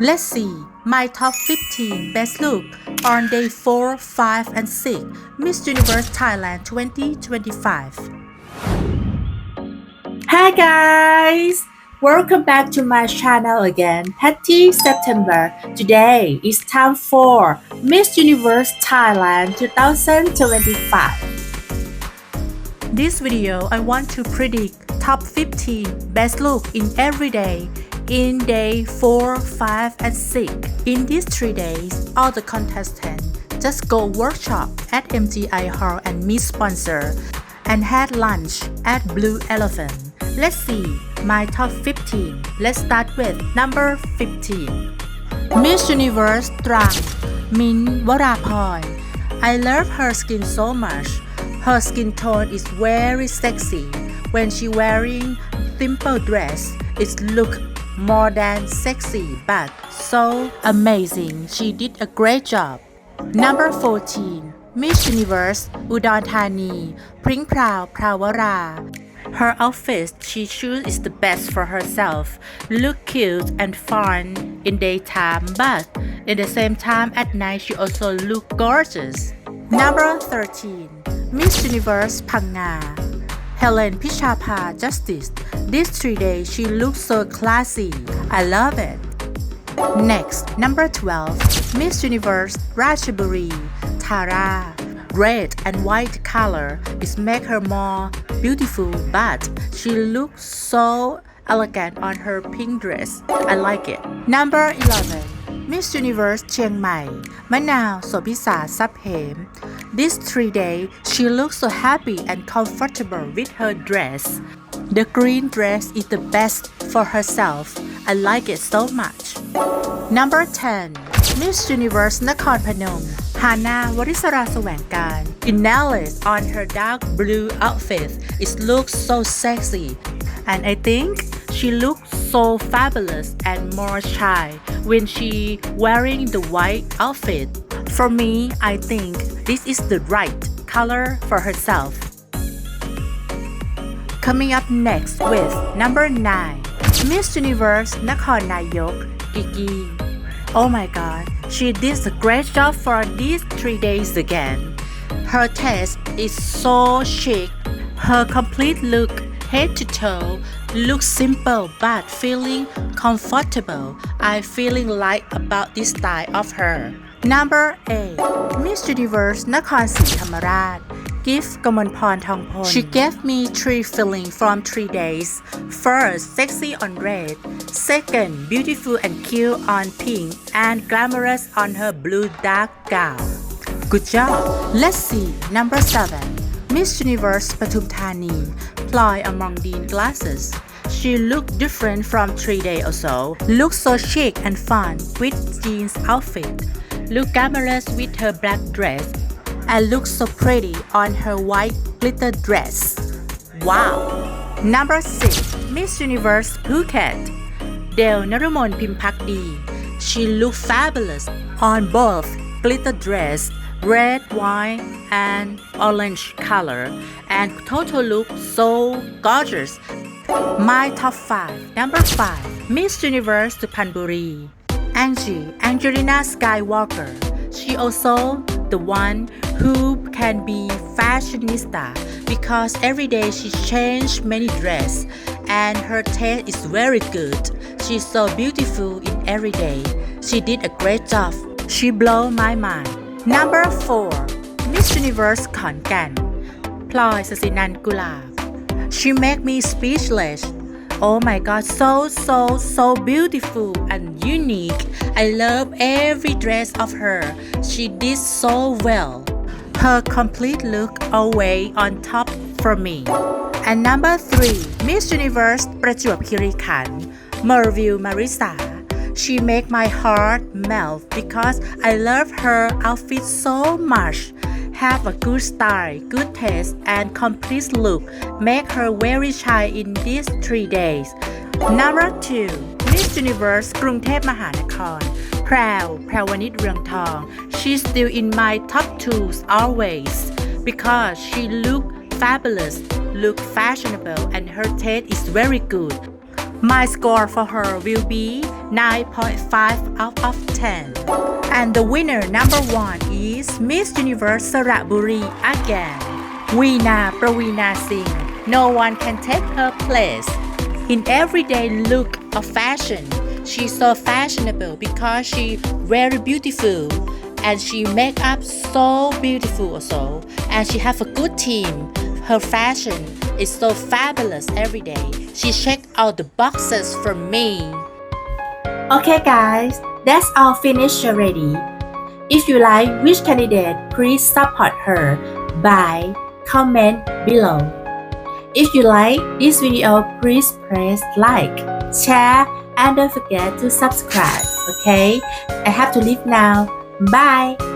Let's see my top 15 best look on day 4, 5, and 6 Miss Universe Thailand 2025. Hi guys! Welcome back to my channel again, Patty September. Today is time for Miss Universe Thailand 2025. This video I want to predict top 15 best look in every day in day 4, 5, and 6. In these three days, all the contestants just go workshop at MGI Hall and meet sponsor and had lunch at Blue Elephant. Let's see my top 15. Let's start with number 15. Miss Universe Trang Min Warapoi. I love her skin so much. Her skin tone is very sexy. When she wearing simple dress, it look more than sexy but so amazing. She did a great job. Number 14 Miss Universe Udon Thani Pring Proud Prawara her outfit she choose is the best for herself. Look cute and fun in daytime, but in the same time at night she also look gorgeous. Number 13. Miss Universe Panga. Helen Pichapa Justice. This tree day, she looks so classy. I love it. Next, number 12, Miss Universe Ratchaburi, Tara. Red and white color is make her more beautiful, but she looks so elegant on her pink dress. I like it. Number 11, Miss Universe Chiang Mai, Manao Sobisa Saphem. This three day, she looks so happy and comfortable with her dress. The green dress is the best for herself. I like it so much. Number 10 Miss Universe Nakhon Phanom Hana Warisara Sawangkar in Nellis on her dark blue outfit. It looks so sexy. And I think she looks so fabulous and more shy when she wearing the white outfit. For me, I think this is the right color for herself. Coming up next with number 9 Miss Universe นครนายกกิกี Oh my god she did a great job for these three days again. Her taste is so chic. Her complete look, head to toe, looks simple but feeling comfortable. I feeling like about this style of her. Number 8 Miss Universe นครศรีธรรมราช She gave me three feelings from three days. First, sexy on red. Second, beautiful and cute on pink and glamorous on her blue dark gown. Good job. Let's see. Number 7. Miss Universe Patum Thani. Ploy among Dean glasses. She looked different from three days or so. Looked so chic and fun with jeans outfit. Looked glamorous with her black dress and looks so pretty on her white glitter dress. Wow! Number 6 Miss Universe Phuket Dale Narumon Pimpakdi She looked fabulous on both glitter dress, red, white, and orange color, and total look so gorgeous. My top 5 Number 5 Miss Universe Supanburi Angie Angelina Skywalker She also the one who can be fashionista because every day she changed many dress and her taste is very good. She's so beautiful in every day. She did a great job. She blow my mind. Number 4 Miss Universe Konkan Ploy Sasinan Gulab She make me speechless. Oh my god, so so so beautiful and unique. I love every dress of her. She did so well Her complete look always on top for me. And number 3, Miss Universe ประจวบคีรีขันธ์ Merville Marisa. She make my heart melt because I love her outfit so much. Have a good style, good taste, and complete look. Make her very shy in these three days. Number 2 Miss Universe กรุงเทพมหานคร แพรวแพรวนิดเรืองทอง She's still in my top twos always because she look fabulous, look fashionable, and her taste is very good. My score for her will be 9.5 out of 10. And the winner number one is Miss Universe Saraburi again. Veena Pravina Singh. No one can take her place. In everyday look of fashion, she's so fashionable because she very beautiful and she make up so beautiful also and she have a good team. Her fashion is so fabulous every day. She check out the boxes for me. Okay guys, that's all finished already. If you like which candidate, please support her by comment below. If you like this video, please press like, share, and don't forget to subscribe. Okay? I have to leave now. Bye.